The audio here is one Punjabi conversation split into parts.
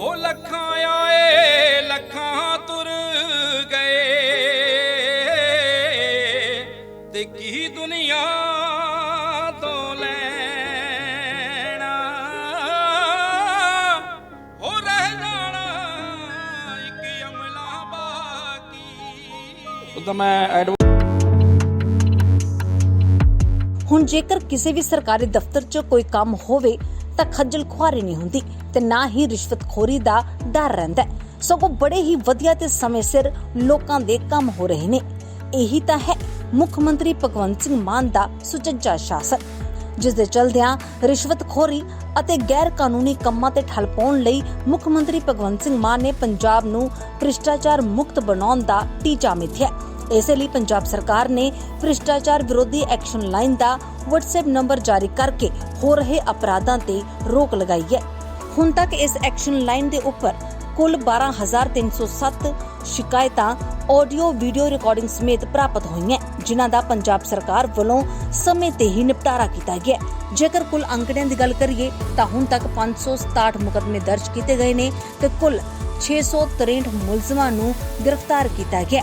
ਉਹ ਲੱਖਾਂ ਆਏ ਲੱਖਾਂ ਤੁਰ ਗਏ। ਤੇ ਕੀ ਦੁਨੀਆ ਤੋਂ ਲੈਣਾ? ਹੋ ਰਹਿ ਜਾਣਾ ਇੱਕ ਅਮਲਾ ਬਾਕੀ। ਉਦੋਂ ਮੈਂ ਐਡ ਹੁਣ ਜੇਕਰ ਕਿਸੇ ਵੀ ਸਰਕਾਰੀ ਦਫ਼ਤਰ 'ਚ ਕੋਈ ਕੰਮ ਹੋਵੇ ਤਾਂ ਖੱਜਲ ਖੁਆਰੀ ਨਹੀਂ ਹੁੰਦੀ ਤੇ ਨਾ ਹੀ ਰਿਸ਼ਵਤਖੋਰੀ ਦਾ ਡਰ ਰਹਿੰਦਾ ਸਗੋਂ ਬੜੇ ਹੀ ਵਧੀਆ ਤੇ ਸਮੇਂ ਸਿਰ ਲੋਕਾਂ ਦੇ ਕੰਮ ਹੋ ਰਹੇ ਨੇ। ਇਹੀ ਤਾਂ ਹੈ ਮੁੱਖ ਮੰਤਰੀ ਭਗਵੰਤ ਸਿੰਘ ਮਾਨ ਦਾ ਸੁਚੱਜਾ ਸ਼ਾਸਨ, ਜਿਸ ਦੇ ਚਲਦਿਆਂ ਰਿਸ਼ਵਤਖੋਰੀ ਅਤੇ ਗੈਰ ਕਾਨੂੰਨੀ ਕੰਮਾਂ ਤੇ ਠੱਲ ਪਾਉਣ ਲਈ ਮੁੱਖ ਮੰਤਰੀ ਭਗਵੰਤ ਸਿੰਘ ਮਾਨ ਨੇ ਪੰਜਾਬ ਨੂੰ ਭ੍ਰਿਸ਼ਟਾਚਾਰ ਮੁਕਤ ਬਣਾਉਣ ਦਾ ਟੀਚਾ ਮਿਥਿਆ। ਇਸੇ ਲਈ ਪੰਜਾਬ ਸਰਕਾਰ ਨੇ ਭ੍ਰਿਸ਼ਟਾਚਾਰ ਵਿਰੋਧੀ ਐਕਸ਼ਨ ਲਾਈਨ ਦਾ WhatsApp ਨੰਬਰ ਜਾਰੀ ਕਰਕੇ ਹੋ ਰਹੇ ਅਪਰਾਧਾਂ ਤੇ ਰੋਕ ਲਗਾਈ ਹੈ। ਹੁਣ ਤੱਕ ਇਸ ਐਕਸ਼ਨ ਲਾਈਨ ਦੇ ਉੱਪਰ ਕੁੱਲ 12307 ਸ਼ਿਕਾਇਤਾਂ ਆਡੀਓ, ਵੀਡੀਓ ਰਿਕਾਰਡਿੰਗ ਸਮੇਤ ਪ੍ਰਾਪਤ ਹੋਈਆਂ ਜਿਨ੍ਹਾਂ ਦਾ ਪੰਜਾਬ ਸਰਕਾਰ ਵੱਲੋਂ ਸਮੇਂ ਤੇ ਹੀ ਨਿਪਟਾਰਾ ਕੀਤਾ ਗਿਆ ਜੇਕਰ ਕੁੱਲ ਅੰਕੜਿਆਂ ਦੀ ਗੱਲ ਕਰੀਏ, ਤਾਂ ਹੁਣ ਤੱਕ 567 ਮੁਕਦਮੇ ਦਰਜ ਕੀਤੇ ਗਏ ਨੇ ਤੇ ਕੁੱਲ 663 ਮੁਲਜ਼ਮਾਂ ਨੂੰ ਗ੍ਰਿਫਤਾਰ ਕੀਤਾ ਗਿਆ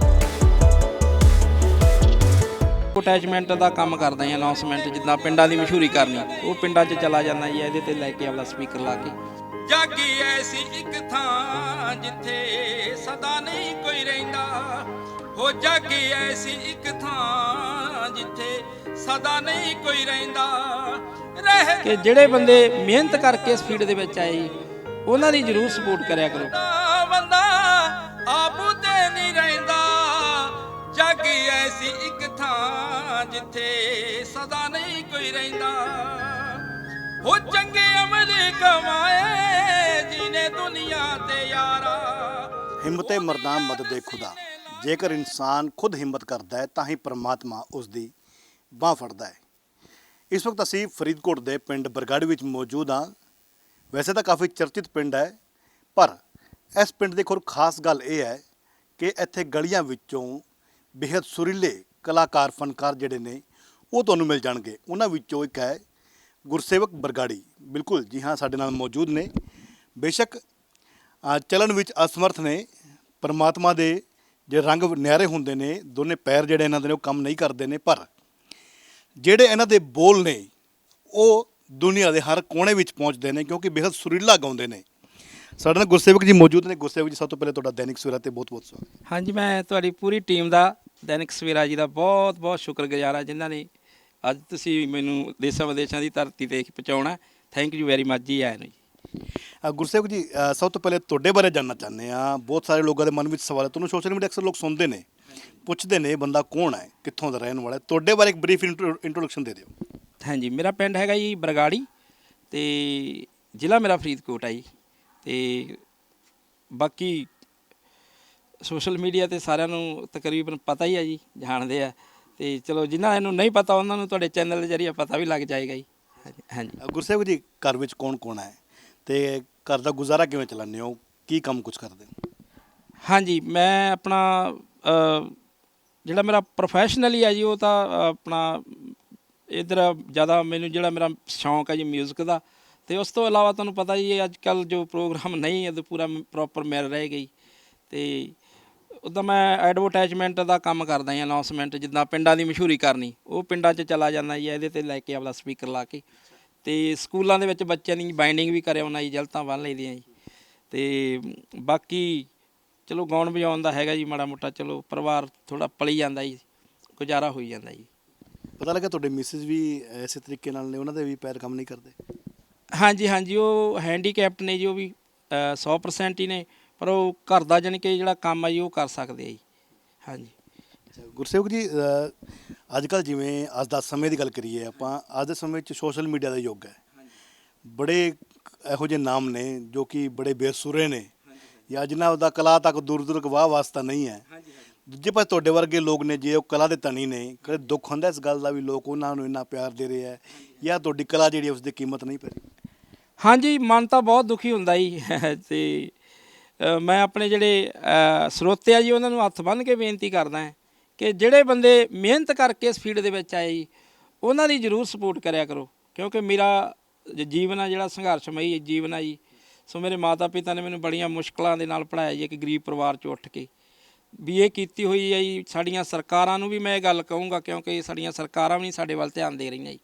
ਅਟੈਚਮੈਂਟ ਦਾ ਕੰਮ ਕਰਦਾ ਹਾਂ ਅਨਾਉਂਸਮੈਂਟ ਜਿੱਦਾਂ ਪਿੰਡਾਂ ਦੀ ਮਸ਼ਹੂਰੀ ਕਰਨੀ ਉਹ ਪਿੰਡਾਂ 'ਚ ਚਲਾ ਜਾਂਦਾ ਜੀ ਇਹਦੇ ਤੇ ਲੈ ਕੇ ਆਪਦਾ ਸਪੀਕਰ ਲਾ ਕੇ। ਜਾਗੀ ਐਸੀ ਇੱਕ ਥਾਂ ਜਿੱਥੇ ਸਦਾ ਨਹੀਂ ਕੋਈ ਰਹਿੰਦਾ। ਹੋ ਜਾਗੀ ਐਸੀ ਇੱਕ ਥਾਂ ਜਿੱਥੇ ਸਦਾ ਨਹੀਂ ਕੋਈ ਰਹਿੰਦਾ। ਰਹਿ ਕਿ ਜਿਹੜੇ ਬੰਦੇ ਮਿਹਨਤ ਕਰਕੇ ਇਸ ਫੀਲਡ ਦੇ ਵਿੱਚ ਆਏ ਜੀ, ਉਹਨਾਂ ਦੀ ਜ਼ਰੂਰ ਸਪੋਰਟ ਕਰਿਆ ਕਰੋ। ਬੰਦਾ ਆਪੂ ਤੇ ਨਹੀਂ ਰਹਿੰਦਾ। ਜਾਗੀ ਐਸੀ ਇੱਕ ਥਾਂ ਜਿੱਥੇ ਸਦਾ ਨਹੀਂ ਕੋਈ ਰਹਿੰਦਾ। ਹੋ ਚੰਗੇ ਅਮਲ ਕਮਾਏ ਜੀਨੇ ਦੁਨੀਆ ਤੇ ਯਾਰਾ। ਹਿੰਮਤੇ ਮਰਦਾਂ ਮਦਦ ਖੁਦਾ। ਜੇਕਰ ਇਨਸਾਨ ਖੁਦ ਹਿੰਮਤ ਕਰਦਾ ਹੈ, ਤਾਂ ਹੀ ਪ੍ਰਮਾਤਮਾ ਉਸ ਦੀ ਬਾਹ ਫੜਦਾ ਹੈ। ਇਸ ਵਕਤ ਅਸੀਂ ਫਰੀਦਕੋਟ ਦੇ ਪਿੰਡ ਬਰਗੜ ਵਿੱਚ ਮੌਜੂਦ ਹਾਂ। ਵੈਸੇ ਤਾਂ ਕਾਫੀ ਚਰਚਿਤ ਪਿੰਡ ਹੈ, ਪਰ ਇਸ ਪਿੰਡ ਦੀ ਇੱਕ ਖਾਸ ਗੱਲ ਇਹ ਹੈ ਕਿ ਇੱਥੇ ਗਲੀਆਂ ਵਿੱਚੋਂ ਬੇहद ਸੁਰੀਲੇ ਕਲਾਕਾਰ ਫਨਕਾਰ ਜਿਹੜੇ ਨੇ ਉਹ ਤੁਹਾਨੂੰ ਮਿਲ ਜਾਣਗੇ। ਉਹਨਾਂ ਵਿੱਚੋਂ ਇੱਕ ਹੈ ਗੁਰਸੇਵਕ ਬਰਗਾੜੀ। ਬਿਲਕੁਲ ਜੀ ਹਾਂ ਸਾਡੇ ਨਾਲ ਮੌਜੂਦ ਨੇ। ਬੇਸ਼ੱਕ ਅ, ਚੱਲਣ ਵਿੱਚ ਅਸਮਰਥ ਨੇ। ਪਰਮਾਤਮਾ ਦੇ ਜੇ ਰੰਗ ਨਿਆਰੇ ਹੁੰਦੇ ਨੇ ਦੋਨੇ ਪੈਰ ਜਿਹੜੇ ਇਹਨਾਂ ਦੇ ਨੇ ਉਹ ਕੰਮ ਨਹੀਂ ਕਰਦੇ ਨੇ ਪਰ ਜਿਹੜੇ ਇਹਨਾਂ ਦੇ ਬੋਲ ਨੇ ਉਹ ਦੁਨੀਆ ਦੇ ਹਰ ਕੋਨੇ ਵਿੱਚ ਪਹੁੰਚਦੇ ਨੇ ਕਿਉਂਕਿ ਬੇਹੱਦ ਸੁਰੀਲਾ ਗਾਉਂਦੇ ਨੇ। ਸਾਡੇ ਨਾਲ ਗੁਰਸੇਵਕ ਜੀ ਮੌਜੂਦ ਨੇ। ਗੁਰਸੇਵਕ ਜੀ ਸਭ ਤੋਂ ਪਹਿਲੇ ਤੁਹਾਡਾ ਦੈਨਿਕ ਸਵੇਰਾ ਤੇ ਬਹੁਤ-ਬਹੁਤ ਸਵਾਗਤ। ਹਾਂਜੀ ਮੈਂ ਤੁਹਾਡੀ ਪੂਰੀ ਟੀਮ ਦਾ ਦੈਨਿਕ ਸਵੇਰਾ ਜੀ ਦਾ ਬਹੁਤ ਬਹੁਤ ਸ਼ੁਕਰਗੁਜ਼ਾਰ ਹਾਂ ਜਿਨ੍ਹਾਂ ਨੇ ਅੱਜ ਤੁਸੀਂ ਮੈਨੂੰ ਦੇਸ਼ਾਂ ਵਿਦੇਸ਼ਾਂ ਦੀ ਧਰਤੀ ਤੇ ਪਹੁੰਚਾਉਣਾ ਥੈਂਕ ਯੂ ਵੈਰੀ ਮਚ ਜੀ ਆਇਆਂ ਨੂੰ ਜੀ। ਗੁਰਸੇਵਕ ਜੀ ਅ, ਸਭ ਤੋਂ ਪਹਿਲੇ ਤੁਹਾਡੇ ਬਾਰੇ ਜਾਨਣਾ ਚਾਹੁੰਦੇ ਆ ਬਹੁਤ ਸਾਰੇ ਲੋਕਾਂ ਦੇ ਮਨ ਵਿੱਚ ਸਵਾਲ ਹੈ। ਤੁਹਾਨੂੰ ਸੋਸ਼ਲ ਮੀਡੀਆ ਅਕਸਰ ਲੋਕ ਸੁਣਦੇ ਨੇ ਪੁੱਛਦੇ ਨੇ ਬੰਦਾ ਕੌਣ ਹੈ ਕਿੱਥੋਂ ਦਾ ਰਹਿਣ ਵਾਲਾ ਹੈ। ਤੁਹਾਡੇ ਬਾਰੇ ਇੱਕ ਬਰੀਫ ਇੰਟਰੋਡਕਸ਼ਨ ਦੇ ਦਿਓ। ਹਾਂਜੀ ਮੇਰਾ ਪਿੰਡ ਹੈਗਾ ਜੀ ਬਰਗਾੜੀ ਤੇ ਜ਼ਿਲ੍ਹਾ ਮੇਰਾ ਫਰੀਦਕੋਟ ਹੈ ਜੀ ਤੇ ਬਾਕੀ ਸੋਸ਼ਲ ਮੀਡੀਆ ਤੇ ਸਾਰਿਆਂ ਨੂੰ ਤਕਰੀਬਨ ਪਤਾ ਹੀ ਹੈ ਜੀ ਜਾਣਦੇ ਆ। ਤੇ ਚਲੋ ਜਿਨ੍ਹਾਂ ਨੂੰ ਨਹੀਂ ਪਤਾ ਉਹਨਾਂ ਨੂੰ ਤੁਹਾਡੇ ਚੈਨਲ ਦੇ ਜ਼ਰੀਏ ਪਤਾ ਵੀ ਲੱਗ ਜਾਏਗਾ ਜੀ। ਹਾਂਜੀ- ਗੁਰਸੇਵਕ ਜੀ ਘਰ ਵਿੱਚ ਕੌਣ ਕੌਣ ਹੈ? ਤੇ ਘਰ ਦਾ ਗੁਜ਼ਾਰਾ ਕਿਵੇਂ ਚਲਾਉਂਦੇ ਹੋ? ਕੀ ਕੰਮ ਕੁਝ ਕਰਦੇ ਹੋ? ਹਾਂਜੀ ਮੈਂ ਆਪਣਾ ਜਿਹੜਾ ਮੇਰਾ ਪ੍ਰੋਫੈਸ਼ਨਲੀ ਹੈ ਜੀ ਉਹ ਤਾਂ ਆਪਣਾ ਇਧਰ ਜ਼ਿਆਦਾ ਮੈਨੂੰ ਜਿਹੜਾ ਮੇਰਾ ਸ਼ੌਂਕ ਹੈ ਜੀ 뮤직 ਦਾ। ਤੇ ਉਸ ਤੋਂ ਇਲਾਵਾ ਤੁਹਾਨੂੰ ਪਤਾ ਜੀ ਅੱਜ ਕੱਲ ਜੋ ਪ੍ਰੋਗਰਾਮ ਨਹੀਂ ਹੈ ਤੇ ਪੂਰਾ ਪ੍ਰੋਪਰ ਮਿਲ ਰਹੇ ਗਈ। ਤੇ ਉਦੋਂ ਮੈਂ ਐਡਵਰਟਾਈਜ਼ਮੈਂਟ ਦਾ ਕੰਮ ਕਰਦਾ ਹਾਂ ਅਨਾਉਂਸਮੈਂਟ ਜਿੱਦਾਂ ਪਿੰਡਾਂ ਦੀ ਮਸ਼ਹੂਰੀ ਕਰਨੀ ਉਹ ਪਿੰਡਾਂ 'ਚ ਚਲਾ ਜਾਂਦਾ ਜੀ ਇਹਦੇ ਤੇ ਲੈ ਕੇ ਆਪਦਾ ਸਪੀਕਰ ਲਾ ਕੇ। ਤੇ ਸਕੂਲਾਂ ਦੇ ਵਿੱਚ ਬੱਚਿਆਂ ਦੀ ਬਾਈਂਡਿੰਗ ਵੀ ਕਰਿਆ ਉਹਨਾਂ ਜੀ ਜਲਤਾਂ ਬੰਨ ਲਈਦੀਆਂ ਜੀ। ਤੇ ਬਾਕੀ ਚਲੋ ਗਾਉਣ ਵਜਾਉਣ ਦਾ ਹੈਗਾ ਜੀ ਮਾੜਾ ਮੋਟਾ ਚਲੋ ਪਰਿਵਾਰ ਥੋੜਾ ਪਲੀ ਜਾਂਦਾ ਜੀ ਗੁਜ਼ਾਰਾ ਹੋਈ ਜਾਂਦਾ ਜੀ। ਪਤਾ ਲੱਗਾ ਤੁਹਾਡੇ ਮਿਸਿਸ ਵੀ ਐਸੇ ਤਰੀਕੇ ਨਾਲ ਨੇ ਉਹਨਾਂ ਦੇ ਵੀ ਪੈਰ ਕੰਮ ਨਹੀਂ ਕਰਦੇ? ਹਾਂਜੀ ਹਾਂਜੀ ਉਹ ਹੈਂਡੀਕੈਪਟ ਨੇ ਜੀ ਉਹ ਵੀ ਅ, 100% ਹੀ ਨੇ। ਪਰ ਉਹ ਘਰ ਦਾ ਜਾਣੀ ਕਿ ਜਿਹੜਾ ਕੰਮ ਆ ਜੀ ਉਹ ਕਰ ਸਕਦੇ ਆ ਜੀ। ਹਾਂਜੀ। ਗੁਰਸੇਵਕ ਜੀ ਅੱਜ ਕੱਲ ਜਿਵੇਂ ਅੱਜ ਦਾ ਸਮੇਂ ਦੀ ਗੱਲ ਕਰੀਏ ਆਪਾਂ ਅੱਜ ਦੇ ਸਮੇਂ 'ਚ ਸੋਸ਼ਲ ਮੀਡੀਆ ਦਾ ਯੁੱਗ ਹੈ। ਬੜੇ ਇਹੋ ਜਿਹੇ ਨਾਮ ਨੇ ਜੋ ਕਿ ਬੜੇ ਬੇਸੁਰੇ ਨੇ। ਜਾਂ ਜਿਨ੍ਹਾਂ ਦਾ ਕਲਾ ਤੱਕ ਦੂਰ ਦੂਰ ਵਾਹ ਵਾਸਤਾ ਨਹੀਂ ਹੈ। ਦੂਜੇ ਪਾਸੇ ਤੁਹਾਡੇ ਵਰਗੇ ਲੋਕ ਨੇ ਜੇ ਉਹ ਕਲਾ ਦੇ ਧਨੀ ਨੇ ਕਦੇ ਦੁੱਖ ਹੁੰਦਾ ਇਸ ਗੱਲ ਦਾ ਵੀ ਲੋਕ ਉਹਨਾਂ ਨੂੰ ਇੰਨਾ ਪਿਆਰ ਦੇ ਰਹੇ ਹੈ ਜਾਂ ਤੁਹਾਡੀ ਕਲਾ ਜਿਹੜੀ ਹੈ ਉਸ ਦੀ ਕੀਮਤ ਨਹੀਂ ਪੈ ਰਹੀ? ਹਾਂਜੀ ਮਨ ਤਾਂ ਬਹੁਤ ਦੁਖੀ ਹੁੰਦਾ ਜੀ। ਤੇ ਮੈਂ ਆਪਣੇ ਜਿਹੜੇ ਅ, ਸਰੋਤੇ ਆ ਜੀ ਉਹਨਾਂ ਨੂੰ ਹੱਥ ਬੰਨ੍ਹ ਕੇ ਬੇਨਤੀ ਕਰਦਾ ਹਾਂ ਕਿ ਜਿਹੜੇ ਬੰਦੇ ਮਿਹਨਤ ਕਰਕੇ ਇਸ ਫੀਲਡ ਦੇ ਵਿੱਚ ਆਏ ਜੀ ਉਹਨਾਂ ਦੀ ਜ਼ਰੂਰ ਸਪੋਰਟ ਕਰਿਆ ਕਰੋ। ਕਿਉਂਕਿ ਮੇਰਾ ਜੀਵਨ ਆ ਜਿਹੜਾ ਸੰਘਰਸ਼ਮਈ ਜੀਵਨ ਆ ਜੀ। ਸੋ ਮੇਰੇ ਮਾਤਾ ਪਿਤਾ ਨੇ ਮੈਨੂੰ ਬੜੀਆਂ ਮੁਸ਼ਕਲਾਂ ਦੇ ਨਾਲ ਪੜਾਇਆ ਜੀ ਇੱਕ ਗਰੀਬ ਪਰਿਵਾਰ ਚੋਂ ਉੱਠ ਕੇ। ਬੀਏ ਕੀਤੀ ਹੋਈ ਹੈ ਜੀ ਸਾਡੀਆਂ ਸਰਕਾਰਾਂ ਨੂੰ ਵੀ ਮੈਂ ਇਹ ਗੱਲ ਕਹੂੰਗਾ ਕਿਉਂਕਿ ਸਾਡੀਆਂ ਸਰਕਾਰਾਂ ਵੀ ਨਹੀਂ ਸਾਡੇ ਵੱਲ ਧਿਆਨ ਦੇ ਰਹੀਆਂ ਜੀ।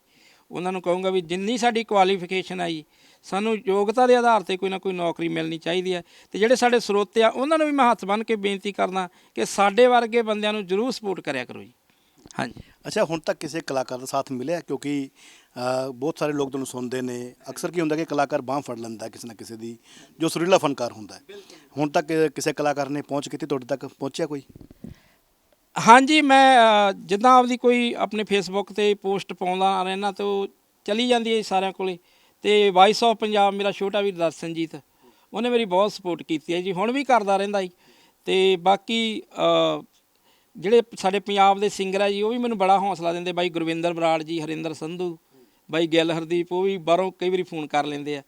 ਉਹਨਾਂ ਨੂੰ ਕਹੂੰਗਾ ਵੀ ਜਿੰਨੀ ਸਾਡੀ ਕੁਆਲੀਫਿਕੇਸ਼ਨ ਆਈ ਸਾਨੂੰ ਯੋਗਤਾ ਦੇ ਆਧਾਰ ਤੇ ਕੋਈ ਨਾ ਕੋਈ ਨੌਕਰੀ ਮਿਲਣੀ ਚਾਹੀਦੀ ਹੈ। ਤੇ ਜਿਹੜੇ ਸਾਡੇ ਸਰੋਤੇ ਆ ਉਹਨਾਂ ਨੂੰ ਵੀ ਮੈਂ ਹੱਥ ਬੰਨ੍ਹ ਕੇ ਬੇਨਤੀ ਕਰਦਾ ਕਿ ਸਾਡੇ ਵਰਗੇ ਬੰਦਿਆਂ ਨੂੰ ਜ਼ਰੂਰ ਸਪੋਰਟ ਕਰਿਆ ਕਰੋ ਜੀ। ਹਾਂਜੀ। ਅੱਛਾ ਹੁਣ ਤੱਕ ਕਿਸੇ ਕਲਾਕਾਰ ਦਾ ਸਾਥ ਮਿਲਿਆ? ਕਿਉਂਕਿ ਬਹੁਤ ਸਾਰੇ ਲੋਕ ਤੁਹਾਨੂੰ ਸੁਣਦੇ ਨੇ। ਅਕਸਰ ਕੀ ਹੁੰਦਾ ਕਿ ਕਲਾਕਾਰ ਬਾਹ ਫੜ ਲੈਂਦਾ ਕਿਸੇ ਨਾ ਕਿਸੇ ਦੀ ਜੋ ਸੁਰੀਲਾ ਫਨਕਾਰ ਹੁੰਦਾ ਹੁਣ ਤੱਕ ਕਿਸੇ ਕਲਾਕਾਰ ਨੇ ਪਹੁੰਚ ਕੀਤੀ ਤੁਹਾਡੇ ਤੱਕ ਪਹੁੰਚਿਆ ਕੋਈ? ਹਾਂਜੀ ਮੈਂ ਅ, ਜਿੱਦਾਂ ਆਪਦੀ ਕੋਈ ਆਪਣੇ ਫੇਸਬੁੱਕ ਤੇ ਪੋਸਟ ਪਾਉਂਦਾ ਰਹਿਣਾ ਤੇ ਉਹ ਚਲੀ ਜਾਂਦੀ ਹੈ ਜੀ ਸਾਰਿਆਂ ਕੋਲੇ। ਤੇ ਵਾਇਸ ਆਫ ਪੰਜਾਬ ਮੇਰਾ ਛੋਟਾ ਵੀਰ ਦਰਸ਼ਨਜੀਤ ਉਹਨੇ ਮੇਰੀ ਬਹੁਤ ਸਪੋਰਟ ਕੀਤੀ ਹੈ ਜੀ ਹੁਣ ਵੀ ਕਰਦਾ ਰਹਿੰਦਾ ਜੀ। ਤੇ ਬਾਕੀ ਅ, ਜਿਹੜੇ ਸਾਡੇ ਪੰਜਾਬ ਦੇ ਸਿੰਗਰ ਆ ਜੀ ਉਹ ਵੀ ਮੈਨੂੰ ਬੜਾ ਹੌਸਲਾ ਦਿੰਦੇ। ਬਾਈ ਗੁਰਵਿੰਦਰ ਬਰਾੜ ਜੀ ਹਰਿੰਦਰ ਸੰਧੂ ਬਾਈ ਗਿੱਲ ਹਰਦੀਪ ਉਹ ਵੀ ਬਾਹਰੋਂ ਕਈ ਵਾਰੀ ਫੋਨ ਕਰ ਲੈਂਦੇ ਆ।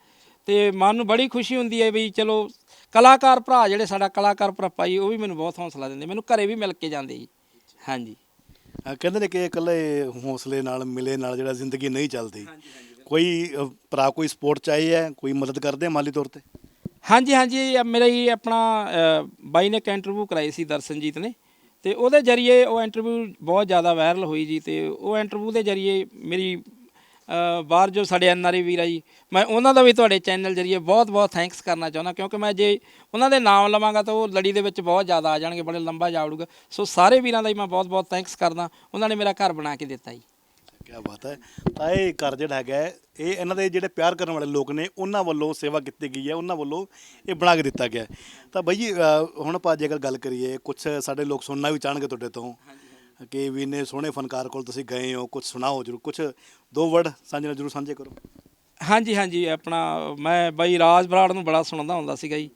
ਤੇ ਮਨ ਨੂੰ ਬੜੀ ਖੁਸ਼ੀ ਹੁੰਦੀ ਹੈ ਵੀ ਚਲੋ ਕਲਾਕਾਰ ਭਰਾ ਜਿਹੜੇ ਸਾਡਾ ਕਲਾਕਾਰ ਭਰਾਪਾ ਜੀ ਉਹ ਵੀ ਮੈਨੂੰ ਬਹੁਤ ਹੌਸਲਾ ਦਿੰਦੇ। ਮੈਨੂੰ ਘਰੇ ਵੀ ਮਿਲ ਕੇ ਜਾਂਦੇ ਜੀ। ਹਾਂਜੀ। ਅ, ਕਹਿੰਦੇ ਨੇ ਕਿ ਇਕੱਲੇ ਹੌਸਲੇ ਨਾਲ ਮਿਲੇ ਨਾਲ ਜਿਹੜਾ ਜ਼ਿੰਦਗੀ ਨਹੀਂ ਚੱਲਦੀ। ਕੋਈ ਅ, ਭਰਾ ਕੋਈ ਸਪੋਰਟ ਚਾਹੀ ਹੈ ਕੋਈ ਮਦਦ ਕਰਦੇ ਆ ਮਾਲੀ ਤੌਰ ਤੇ? ਹਾਂਜੀ ਹਾਂਜੀ ਮੇਰਾ ਹੀ ਆਪਣਾ ਅ, ਬਾਈ ਨੇ ਇੱਕ ਇੰਟਰਵਿਊ ਕਰਾਈ ਸੀ ਦਰਸ਼ਨਜੀਤ ਨੇ। ਤੇ ਉਹਦੇ ਜਰੀਏ ਉਹ ਇੰਟਰਵਿਊ ਬਹੁਤ ਜ਼ਿਆਦਾ ਵਾਇਰਲ ਹੋਈ ਜੀ ਤੇ ਉਹ ਇੰਟਰਵਿਊ ਦੇ ਜਰੀਏ ਮੇਰੀ ਬਾਹਰ ਜੋ ਸਾਡੇ ਐਨਆਰਆਈ ਵੀਰ ਆ ਜੀ ਮੈਂ ਉਹਨਾਂ ਦਾ ਵੀ ਤੁਹਾਡੇ ਚੈਨਲ ਜਰੀਏ ਬਹੁਤ ਬਹੁਤ ਥੈਂਕਸ ਕਰਨਾ ਚਾਹੁੰਦਾ ਕਿਉਂਕਿ ਮੈਂ ਜੇ ਉਹਨਾਂ ਦੇ ਨਾਮ ਲਵਾਂਗਾ ਤਾਂ ਉਹ ਲੜੀ ਦੇ ਵਿੱਚ ਬਹੁਤ ਜ਼ਿਆਦਾ ਆ ਜਾਣਗੇ ਬੜੇ ਲੰਬਾ ਜਾਵੜੂਗਾ। ਸੋ ਸਾਰੇ ਵੀਰਾਂ ਦਾ ਹੀ ਮੈਂ ਬਹੁਤ ਬਹੁਤ ਥੈਂਕਸ ਕਰਦਾ ਉਹਨਾਂ ਨੇ ਮੇਰਾ ਘਰ ਬਣਾ ਕੇ ਦਿੱਤਾ ਜੀ। ਕੀ ਬਾਤ ਹੈ। ਤਾਂ ਇਹ ਘਰ ਜਿਹੜਾ ਹੈਗਾ ਇਹ ਇਹਨਾਂ ਦੇ ਜਿਹੜੇ ਪਿਆਰ ਕਰਨ ਵਾਲੇ ਲੋਕ ਨੇ ਉਹਨਾਂ ਵੱਲੋਂ ਸੇਵਾ ਕੀਤੀ ਗਈ ਹੈ ਉਹਨਾਂ ਵੱਲੋਂ ਇਹ ਬਣਾ ਕੇ ਦਿੱਤਾ ਗਿਆ। ਤਾਂ ਬਾਈ ਜੀ ਹੁਣ ਆਪਾਂ ਜੇਕਰ ਗੱਲ ਕਰੀਏ ਕੁਝ ਸਾਡੇ ਲੋਕ ਸੁਣਨਾ ਵੀ ਚਾਹਣਗੇ ਤੁਹਾਡੇ ਤੋਂ। ਕਿ ਵੀ ਇੰਨੇ ਸੋਹਣੇ ਫਨਕਾਰ ਕੋਲ ਤੁਸੀਂ ਗਏ ਹੋ ਕੁਝ ਸੁਣਾਓ ਜਰੂਰ ਕੁਝ ਦੋ ਵਰਡ ਸਾਂਝੇ ਨਾਲ ਜਰੂਰ ਸਾਂਝੇ ਕਰੋ। ਹਾਂਜੀ ਹਾਂਜੀ, ਆਪਣਾ ਮੈਂ ਬਾਈ ਰਾਜ ਬਰਾੜ ਨੂੰ ਬੜਾ ਸੁਣਦਾ ਹੁੰਦਾ ਸੀਗਾ ਜੀ,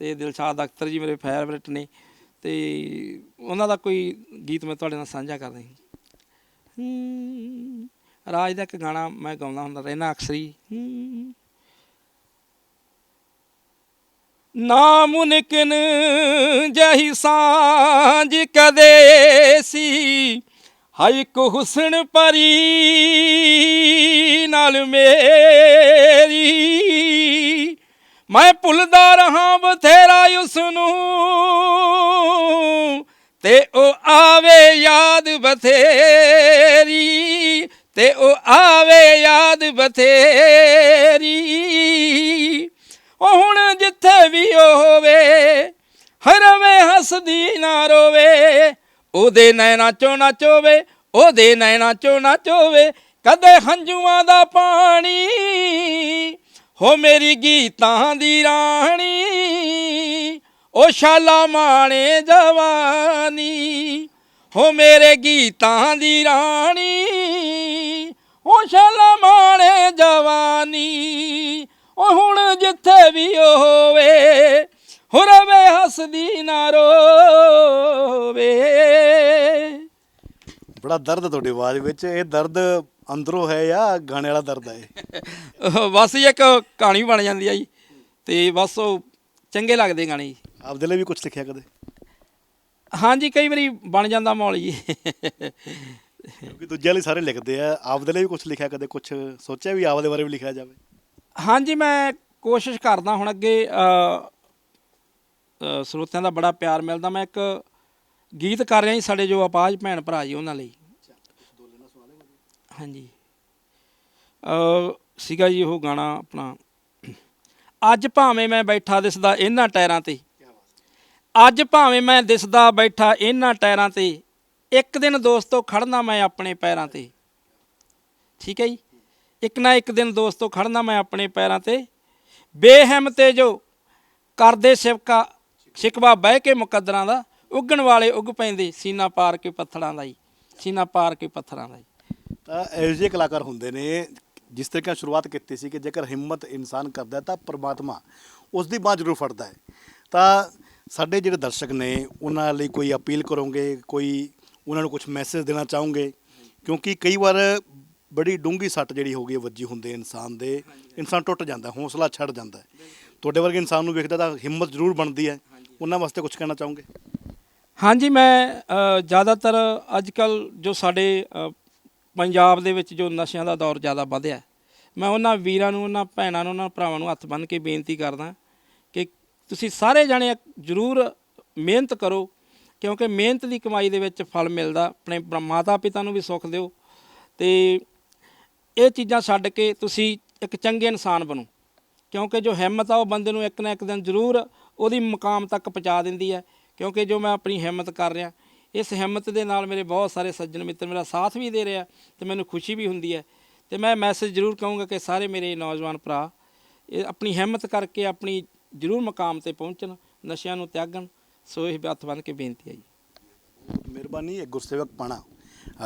ਤੇ ਦਿਲਸ਼ਾਦ ਅਖਤਰ ਜੀ ਮੇਰੇ ਫੇਵਰਿਟ ਨੇ, ਤੇ ਉਹਨਾਂ ਦਾ ਕੋਈ ਗੀਤ ਮੈਂ ਤੁਹਾਡੇ ਨਾਲ ਸਾਂਝਾ ਕਰਦਾ ਹਾਂ, ਰਾਜ ਦਾ ਇੱਕ ਗਾਣਾ ਮੈਂ ਗਾਉਂਦਾ ਹੁੰਦਾ ਰਹਿਣਾ ਅਕਸਰੀ ਨਾਮੁਨਕਿਨ ਜਹੀ ਸਾਂਝ ਕਦੇ ਸੀ। ਹਾਇ ਕੋ ਹੁਸਨ ਪਰੀ ਨਾਲ ਮੇਰੀ। ਮੈਂ ਭੁੱਲਦਾ ਰਹਾ ਬਥੇਰਾ ਉਸ ਨੂੰ ਤੇ ਉਹ ਆਵੇ ਯਾਦ ਬਥੇਰੀ। ਤੇ ਉਹ ਆਵੇ ਯਾਦ ਬਥੇਰੀ। ਉਹ ਹੁਣ ਜਿੱਥੇ ਵੀ ਉਹ ਹੋਵੇ ਹਰਵੇ ਹੱਸਦੀ ਨਾ ਰੋਵੇ। ਉਹਦੇ ਨੈਣਾ ਚੋਂ ਨਾ ਉਹਦੇ ਨੈਣਾ ਚੋਂ ਨਾ ਕਦੇ ਹੰਝੂਆਂ ਦਾ ਪਾਣੀ, ਹੋ ਮੇਰੀ ਗੀਤਾਂ ਦੀ ਰਾਣੀ, ਉਹ ਸ਼ਾਲਾ ਮਾਣੇ ਜਵਾਨੀ, ਹੋ ਮੇਰੇ ਗੀਤਾਂ ਦੀ ਰਾਣੀ, ਉਹ ਸ਼ਾਲਾ ਮਾਣੇ ਜਵਾਨੀ। ਉਹ ਹੁਣ ਜਿੱਥੇ ਵੀ ਹੋਵੇ ਹੋ ਰਵੇ ਹੱਸਦੀ ਨਾ ਰੋਵੇ। ਬੜਾ ਦਰਦ ਹੈ ਤੁਹਾਡੀ ਆਵਾਜ਼ ਵਿੱਚ ਇਹ ਦਰਦ ਅੰਦਰੋਂ ਹੈ ਜਾਂ ਗਾਣੇ ਵਾਲਾ ਦਰਦ ਹੈ? ਬਸ ਜੀ ਇੱਕ ਕਹਾਣੀ ਬਣ ਜਾਂਦੀ ਆ ਜੀ ਤੇ ਬਸ ਉਹ ਚੰਗੇ ਲੱਗਦੇ ਗਾਣੇ ਜੀ। ਆਪਦੇ ਲਈ ਵੀ ਕੁਝ ਲਿਖਿਆ ਕਦੇ? ਹਾਂਜੀ ਕਈ ਵਾਰੀ ਬਣ ਜਾਂਦਾ ਮਾਹੌਲ ਜੀ। ਕਿਉਂਕਿ ਦੂਜਿਆਂ ਲਈ ਸਾਰੇ ਲਿਖਦੇ ਆ ਆਪਦੇ ਲਈ ਵੀ ਕੁਝ ਲਿਖਿਆ ਕਦੇ ਕੁਝ ਸੋਚਿਆ ਵੀ ਆਪਦੇ ਬਾਰੇ ਵੀ ਲਿਖਿਆ ਜਾਵੇ। ਹਾਂਜੀ, ਮੈਂ ਕੋਸ਼ਿਸ਼ ਕਰਦਾ ਹੁਣ ਅੱਗੇ ਸਰੋਤਿਆਂ ਦਾ ਬੜਾ ਪਿਆਰ ਮਿਲਦਾ। ਮੈਂ ਇੱਕ ਗੀਤ ਕਰ ਰਿਹਾ ਜੀ ਸਾਡੇ ਜੋ ਅਪਾਜ ਭੈਣ ਭਰਾ ਜੀ ਉਹਨਾਂ ਲਈ। ਹਾਂਜੀ। ਸੀਗਾ ਜੀ ਉਹ ਗਾਣਾ ਆਪਣਾ, ਅੱਜ ਭਾਵੇਂ ਮੈਂ ਬੈਠਾ ਦਿਸਦਾ ਇਹਨਾਂ ਟਾਇਰਾਂ ਤੇ। ਅੱਜ ਭਾਵੇਂ ਮੈਂ ਦਿਸਦਾ ਬੈਠਾ ਇਹਨਾਂ ਟਾਇਰਾਂ ਤੇ। ਇੱਕ ਦਿਨ ਦੋਸਤੋ ਖੜਨਾ ਮੈਂ ਆਪਣੇ ਪੈਰਾਂ ਤੇ। ਠੀਕ ਹੈ ਜੀ? ਇੱਕ ਨਾ ਇੱਕ ਦਿਨ ਦੋਸਤੋ ਖੜਨਾ ਮੈਂ ਆਪਣੇ ਪੈਰਾਂ ਤੇ। ਬੇਹਿੰਮਤੇ ਜੋ ਕਰਦੇ ਸਿਵਕਾ, ਸ਼ਿਕਵਾ ਬਹਿ ਕੇ ਮੁਕੱਦਰਾਂ ਦਾ। ਉੱਗਣ ਵਾਲੇ ਉੱਗ ਪੈਂਦੇ ਸੀਨਾ ਪਾਰ ਕੇ ਪੱਥਰਾਂ ਦਾ ਹੀ, ਸੀਨਾ ਪਾਰ ਕੇ ਪੱਥਰਾਂ ਦਾ ਹੀ। ਤਾਂ ਇਹੋ ਜਿਹੇ ਕਲਾਕਾਰ ਹੁੰਦੇ ਨੇ, ਜਿਸ ਤਰੀਕੇ ਨਾਲ ਸ਼ੁਰੂਆਤ ਕੀਤੀ ਸੀ ਕਿ ਜੇਕਰ ਹਿੰਮਤ ਇਨਸਾਨ ਕਰਦਾ ਤਾਂ ਪ੍ਰਮਾਤਮਾ ਉਸ ਦੀ ਬਾਹ ਜ਼ਰੂਰ ਫੜਦਾ ਹੈ। ਤਾਂ ਸਾਡੇ ਜਿਹੜੇ ਦਰਸ਼ਕ ਨੇ, ਉਹਨਾਂ ਲਈ ਕੋਈ ਅਪੀਲ ਕਰੋਗੇ, ਕੋਈ ਉਹਨਾਂ ਨੂੰ ਕੁਝ ਮੈਸੇਜ ਦੇਣਾ ਚਾਹੋਗੇ, ਕਿਉਂਕਿ ਕਈ ਵਾਰ ਬੜੀ ਡੂੰਗੀ ਸੱਟ ਜਿਹੜੀ ਹੋ ਗਈ ਹੈ ਵੱਜੀ ਹੁੰਦੇ ਇਨਸਾਨ ਦੇ, ਇਨਸਾਨ ਟੁੱਟ ਜਾਂਦਾ, ਹੌਸਲਾ ਛੱਡ ਜਾਂਦਾ ਤੁਹਾਡੇ ਵਰਗੇ ਇਨਸਾਨ ਨੂੰ ਵੇਖਦਾ ਤਾਂ ਹਿੰਮਤ ਜ਼ਰੂਰ ਬਣਦੀ ਹੈ। ਉਹਨਾਂ ਵਾਸਤੇ ਕੁਝ ਕਹਿਣਾ ਚਾਹੋਗੇ? ਹਾਂਜੀ, ਮੈਂ ਜ਼ਿਆਦਾਤਰ ਅੱਜ ਕੱਲ ਜੋ ਸਾਡੇ ਪੰਜਾਬ ਦੇ ਵਿੱਚ ਜੋ ਨਸ਼ਿਆਂ ਦਾ ਦੌਰ ਜ਼ਿਆਦਾ ਵਧਿਆ ਮੈਂ ਉਹਨਾਂ ਵੀਰਾਂ ਨੂੰ, ਉਹਨਾਂ ਭੈਣਾਂ ਨੂੰ, ਉਹਨਾਂ ਭਰਾਵਾਂ ਨੂੰ ਹੱਥ ਬੰਨ੍ਹ ਕੇ ਬੇਨਤੀ ਕਰਦਾ ਕਿ ਤੁਸੀਂ ਸਾਰੇ ਜਾਣੇ ਜ਼ਰੂਰ ਮਿਹਨਤ ਕਰੋ, ਕਿਉਂਕਿ ਮਿਹਨਤ ਦੀ ਕਮਾਈ ਦੇ ਵਿੱਚ ਫਲ ਮਿਲਦਾ, ਆਪਣੇ ਮਾਤਾ ਪਿਤਾ ਨੂੰ ਵੀ ਸੁੱਖ ਦਿਓ ਤੇ ਇਹ ਚੀਜ਼ਾਂ ਛੱਡ ਕੇ ਤੁਸੀਂ ਇੱਕ ਚੰਗੇ ਇਨਸਾਨ ਬਣੋ। ਕਿਉਂਕਿ ਜੋ ਹਿੰਮਤ ਆ, ਉਹ ਬੰਦੇ ਨੂੰ ਇੱਕ ਨਾ ਇੱਕ ਦਿਨ ਜ਼ਰੂਰ ਉਹਦੀ ਮੁਕਾਮ ਤੱਕ ਪਹੁੰਚਾ ਦਿੰਦੀ ਹੈ। ਕਿਉਂਕਿ ਜੋ ਮੈਂ ਆਪਣੀ ਹਿੰਮਤ ਕਰ ਰਿਹਾ, ਇਸ ਹਿੰਮਤ ਦੇ ਨਾਲ ਮੇਰੇ ਬਹੁਤ ਸਾਰੇ ਸੱਜਣ ਮਿੱਤਰ ਮੇਰਾ ਸਾਥ ਵੀ ਦੇ ਰਿਹਾ ਤੇ ਮੈਨੂੰ ਖੁਸ਼ੀ ਵੀ ਹੁੰਦੀ ਹੈ। ਤੇ ਮੈਂ ਮੈਸੇਜ ਜ਼ਰੂਰ ਕਹੂੰਗਾ ਕਿ ਸਾਰੇ ਮੇਰੇ ਨੌਜਵਾਨ ਭਰਾ, ਇਹ ਆਪਣੀ ਹਿੰਮਤ ਕਰਕੇ ਆਪਣੀ ਜ਼ਰੂਰ ਮੁਕਾਮ ਤੇ ਪਹੁੰਚਣ, ਨਸ਼ਿਆਂ ਨੂੰ ਤਿਆਗਣ। ਸੋ ਇਹ ਹੱਥ ਬੰਨ੍ਹ ਕੇ ਬੇਨਤੀ ਹੈ ਜੀ। ਮਿਹਰਬਾਨੀ ਗੁਰਸੇਵਕ ਪਾਣਾ।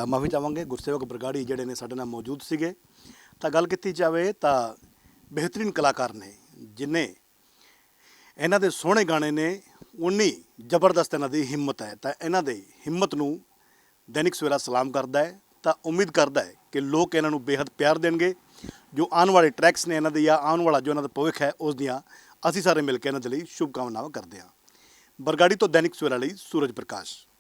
ਮਾਫੀ ਚਾਹਾਂਗੇ, ਗੁਰਸੇਵਕ ਬਰਗਾੜੀ ਜਿਹੜੇ ਨੇ ਸਾਡੇ ਨਾਲ ਮੌਜੂਦ ਸੀਗੇ। ਤਾਂ ਗੱਲ ਕੀਤੀ ਜਾਵੇ ਤਾਂ ਬਿਹਤਰੀਨ ਕਲਾਕਾਰ ਨੇ, ਜਿਨੇ ਇਹਨਾਂ ਦੇ ਸੋਹਣੇ ਗਾਣੇ ਨੇ ਉਨੀ ਜ਼ਬਰਦਸਤ ਇਹਨਾਂ ਦੀ ਹਿੰਮਤ ਹੈ। ਤਾਂ ਇਹਨਾਂ ਦੇ ਹਿੰਮਤ ਨੂੰ ਦੈਨਿਕ ਸਵੇਰਾ ਸਲਾਮ ਕਰਦਾ ਹੈ। ਤਾਂ ਉਮੀਦ ਕਰਦਾ ਹੈ ਕਿ ਲੋਕ ਇਹਨਾਂ ਨੂੰ ਬੇहद ਪਿਆਰ ਦੇਣਗੇ। ਜੋ ਆਉਣ ਵਾਲੇ ਟਰੈਕਸ ਨੇ ਇਹਨਾਂ ਦੇ ਜਾਂ ਆਉਣ ਵਾਲਾ ਜੋ ਇਹਨਾਂ ਦਾ ਭਵਿੱਖ ਹੈ, ਉਸ ਦੀਆਂ ਅਸੀਂ ਸਾਰੇ ਮਿਲ ਕੇ ਇਹਨਾਂ ਦੇ ਲਈ ਸ਼ੁਭ ਕਾਮਨਾਵਾਂ ਕਰਦੇ ਹਾਂ। ਬਰਗਾੜੀ ਤੋਂ ਦੈਨਿਕ ਸਵੇਰਾ ਲਈ ਸੂਰਜ ਪ੍ਰਕਾਸ਼।